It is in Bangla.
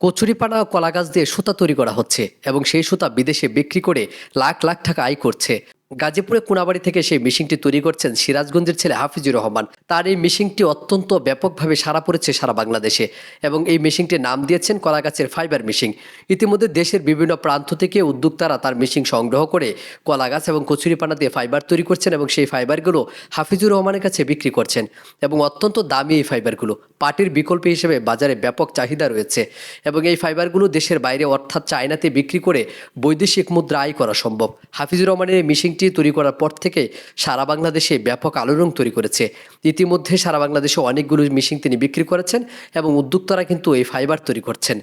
কচুরিপানা ও কলা গাছ দিয়ে সুতা তৈরি করা হচ্ছে এবং সেই সুতা বিদেশে বিক্রি করে লাখ লাখ টাকা আয় করছে। গাজীপুরে কোনাবাড়ি থেকে সেই মিশিংটি তৈরি করছেন সিরাজগঞ্জের ছেলে হাফিজুর রহমান। তার এই মিশিংটি অত্যন্ত ব্যাপকভাবে সারা পড়েছে সারা বাংলাদেশে এবং এই মিশিংটির নাম দিয়েছেন কলাগাছের ফাইবার মিশিং ইতিমধ্যে দেশের বিভিন্ন প্রান্ত থেকে উদ্যোক্তারা তার মিশিং সংগ্রহ করে কলা গাছ এবং কচুরিপানা দিয়ে ফাইবার তৈরি করছেন এবং সেই ফাইবারগুলো হাফিজুর রহমানের কাছে বিক্রি করছেন এবং অত্যন্ত দামি এই ফাইবারগুলো পাটির বিকল্প হিসেবে বাজারে ব্যাপক চাহিদা রয়েছে এবং এই ফাইবারগুলো দেশের বাইরে অর্থাৎ চায়নাতে বিক্রি করে বৈদেশিক মুদ্রা আয় করা সম্ভব। হাফিজুর রহমানের এই মিশিংটি তৈরি করার পর থেকে সারা বাংলাদেশে ব্যাপক আলোড়ন তৈরি করেছে। ইতিমধ্যে সারা বাংলাদেশে অনেকগুলো মেশিন তিনি বিক্রি করেছেন এবং উদ্যোক্তারা কিন্তু এই ফাইবার তৈরি করছেন।